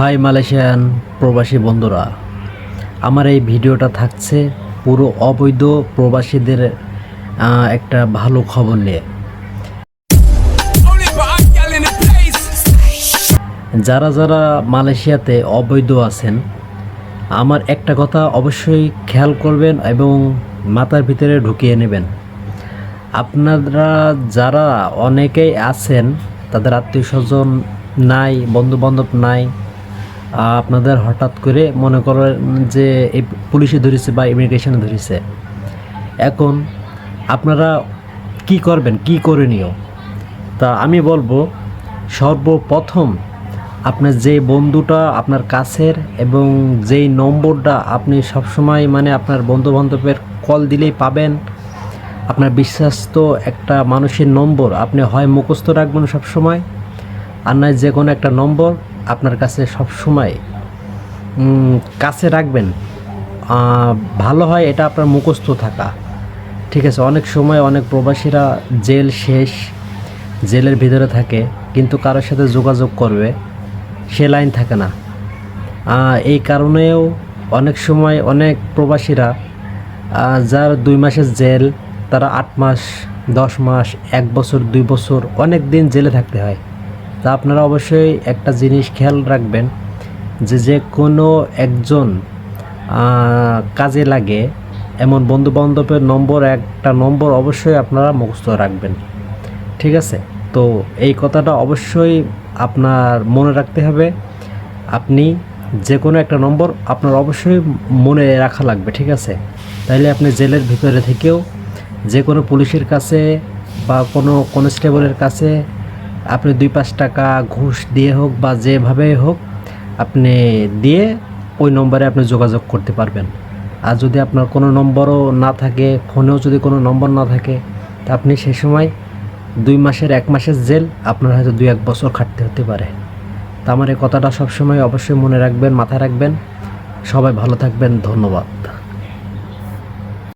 High Malaysian প্রবাসী বন্ধুরা, আমার এই ভিডিওটা থাকছে পুরো অবৈধ প্রবাসীদের একটা ভালো খবর নিয়ে. যারা যারা মালয়েশিয়াতে অবৈধ আছেন, আমার একটা কথা অবশ্যই খেয়াল করবেন এবং মাথার ভিতরে ঢুকিয়ে নেবেন আপনারা যারা অনেকেই আছেন, তাদের আত্মীয় স্বজন নাই বন্ধু বান্ধব নাই আপনাদের হঠাৎ করে মনে করেন যে এই পুলিশে ধরেছে বা ইমিগ্রেশনে ধরেছে। এখন আপনারা কি করবেন? কি করণীয় তা আমি বলব, সর্বপ্রথম আপনার যে বন্ধুটা আপনার কাছের এবং যেই নম্বরটা আপনি সবসময় মানে আপনার বন্ধু বান্ধবের কল দিলেই পাবেন, আপনার বিশ্বাস্ত একটা মানুষের নম্বর, আপনি হয় মুখস্থ রাখবেন সবসময়, আর নয় যে কোনো একটা নম্বর আপনার কাছে সবসময় উম, কাছে রাখবেন। ভালো হয় এটা আপনার মুখস্থ থাকা। ঠিক আছে অনেক সময় অনেক প্রবাসীরা জেল শেষ জেলের ভিতরে থাকে কিন্তু কারোর সাথে যোগাযোগ করবে সে লাইন থাকে না। এই কারণেও অনেক সময় অনেক প্রবাসীরা যার দুই মাসের জেল তারা আট মাস দশ মাস এক বছর দুই বছর অনেক দিন জেলে থাকতে হয়। তা আপনারা অবশ্যই একটা জিনিস খেয়াল রাখবেন যে যে কোনো একজন কাজে লাগে, এমন বন্ধু বান্ধবের নম্বর, একটা নম্বর অবশ্যই আপনারা মুখস্থ রাখবেন। ঠিক আছে? তো এই কথাটা অবশ্যই আপনার মনে রাখতে হবে। আপনি যে কোনো একটা নম্বর আপনার অবশ্যই মনে রাখা লাগবে, ঠিক আছে? তাইলে আপনি জেলের ভিতরে থেকেও যে কোনো পুলিশের কাছে বা কোনো কনস্টেবলের কাছে আপনি দুই পাঁচ টাকা ঘুষ দিয়ে হোক বা যেভাবে হোক, আপনি দিয়ে ওই নম্বরে আপনি যোগাযোগ করতে পারবেন। আর যদি আপনার কোনো নম্বরও না থাকে, ফোনেও যদি কোনো নম্বর না থাকে, তা আপনি সে সময় দুই মাসের এক মাসের জেল আপনার হয়তো দুই এক বছর খাটতে হতে পারে। তা আমার এই কথাটা সবসময় অবশ্যই মনে রাখবেন, মাথায় রাখবেন। সবাই ভালো থাকবেন, ধন্যবাদ।